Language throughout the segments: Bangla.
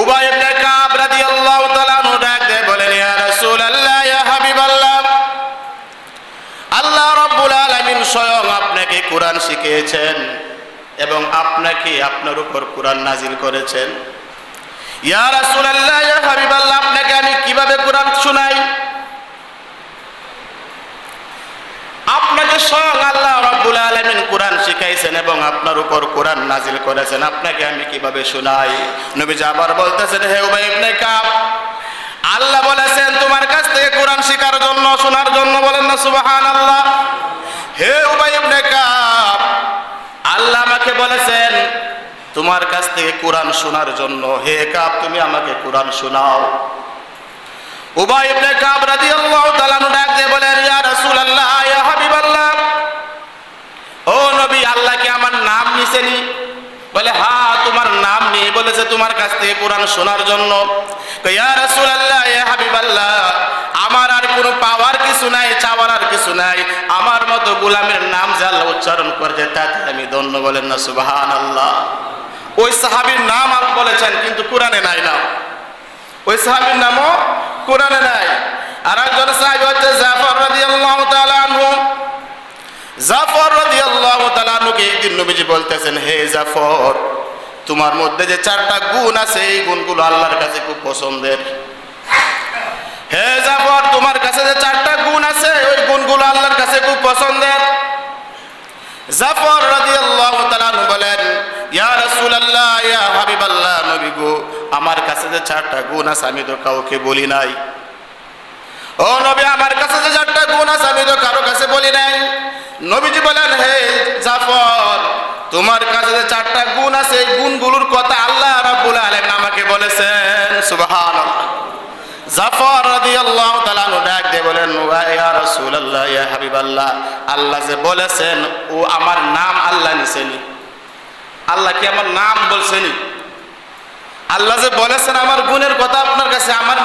উবাই ইবনে কাব রাদিয়াল্লাহু তাআলা আল্লাহ রাব্বুল আলামিন স্বয়ং আপনাকে কোরআন শিখিয়েছেন এবং আপনাকে আপনার উপর কোরআন নাজিল করেছেন। ইয়া রাসূলুল্লাহ, ইয়া হাবিবাল্লাহ, আপনাকে আমি কীভাবে কোরআন শোনাই? আপনাকে স্বয়ং আল্লাহ আলামিন কোরআন শিখাইছেন এবং আপনার উপর কোরআন নাজিল করেছেন, আপনাকে আমি কীভাবে শোনাই? নবীজি আবার বলতেছেন, হে উবাই ইবনে কাব, আল্লাহ বলেছেন, তোমার কাছ থেকে কোরআন শেখার জন্য, শোনার জন্য বলেন না, সুবহানাল্লাহ। হে উবাই ইবনে কাব, আল্লাহ আমাকে বলেছেন, তোমার কাছ থেকে কোরআন শোনার জন্য, হে কাব, তুমি আমাকে কোরআন শোনাও। উবাই ইবনে কাব রাদিয়াল্লাহু তাআলা আনহু ডাক দিয়ে বলেন ইয়া রাসূলুল্লাহ ইয়া হাবিবাল্লাহ ও নবী আল্লাহ কি আমার নাম নিছেনি বলে হ্যাঁ তোমার নাম নিয়ে বলেছে তোমার কাছ থেকে কোরআন শোনার জন্য। আমার আর কোনো পাওয়ার কিছু নাই, চাওয়ার আর কিছু নাই। আমার মতো গোলামের নাম যে আল্লাহ উচ্চারণ করছে, তাতে আমি ধন্য বলেন না, সুবহানাল্লাহ। ওই সাহাবীর নাম আর বলেছেন, কিন্তু কোরআনে নাই না ওই সাহাবীর নামও কোরআনে নাই। আর একজন সাহাবী হচ্ছে জাফর তাআলা আনহু। জাফর একদিন নবীজি বলতেছেন, হে জাফর, তোমার মধ্যে যে চারটা গুণ আছে, এই গুণগুলো আল্লাহর কাছে খুব পছন্দের। হে জাফর, তোমার কাছে যে চারটা গুণ আছে, ওই গুণগুলো আল্লাহর কাছে খুব পছন্দের। জাফর বলেন, ইয়া রাসূলুল্লাহ, ইয়া নবী গো, আমার কাছে যে চারটা গুণ আছে, আমি তো কাউকে বলি নাই। ও নবী, আমার কাছে যে চারটা গুণ আছে, আমি তো কারও কাছে বলি নাই। নবীজি বলেন, হে জাফর, তোমার কাছে যে চারটা গুণ আছে, এই গুণগুলোর কথা আল্লাহ রাব্বুল আলামিন আমাকে বলেছেন। সুবহানাল্লাহ। জাফর রাদিয়াল্লাহু তাআলা ডাক দিয়ে বলেন ইয়া রাসূলুল্লাহ, ইয়া হাবিবাল্লাহ, আল্লাহ যে বলেছেন, ও আমার নাম আল্লাহ নিছেনি। আল্লাহ কি আমার নাম বলছেনি? আল্লাহ যে বলেছেন আমার গুণের কথা আপনার কাছে, আমার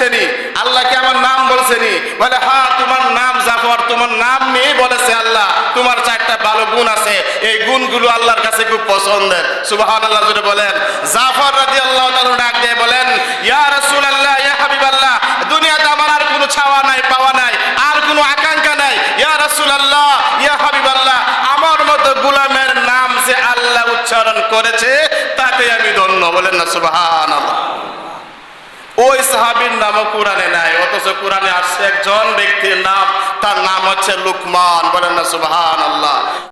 নাম কি আল্লাহ নিছেনি আমার নাম বলছেনি বলে হ্যাঁ তোমার নাম জাফর, তোমার নাম নিয়ে বলেছে আল্লাহ। তোমার চারটা ভালো গুণ আছে। এই গুণগুলো আল্লাহর কাছে খুব পছন্দের। সুবহান আল্লাহ জুড়ে বলেন। জাফর রাজি আল্লাহ ডাক দিয়ে বলেন, ইয়া রাসূলুল্লাহ, ইয়া হাবিব আল্লাহ দুনিয়াতে আমার আর কোনো ছাওয়া নাই, পাওয়া নাই, আর কোনো আকাঙ্ক্ষা নাই। ইয়া রসুল রাসূলুল্লাহ, ইয়া হাবিব আল্লাহ আমার মতো গোলামের নাম যে আল্লাহ উচ্চারণ করেছে তাতে আমি ধন্য। বলেন না সুবহান ওই সাহাবির নামও কোরআনে নাই, অথচ কোরআনে আসছে একজন ব্যক্তির নাম, তার নাম হচ্ছে লুকমান, বলেন না সুবহান আল্লাহ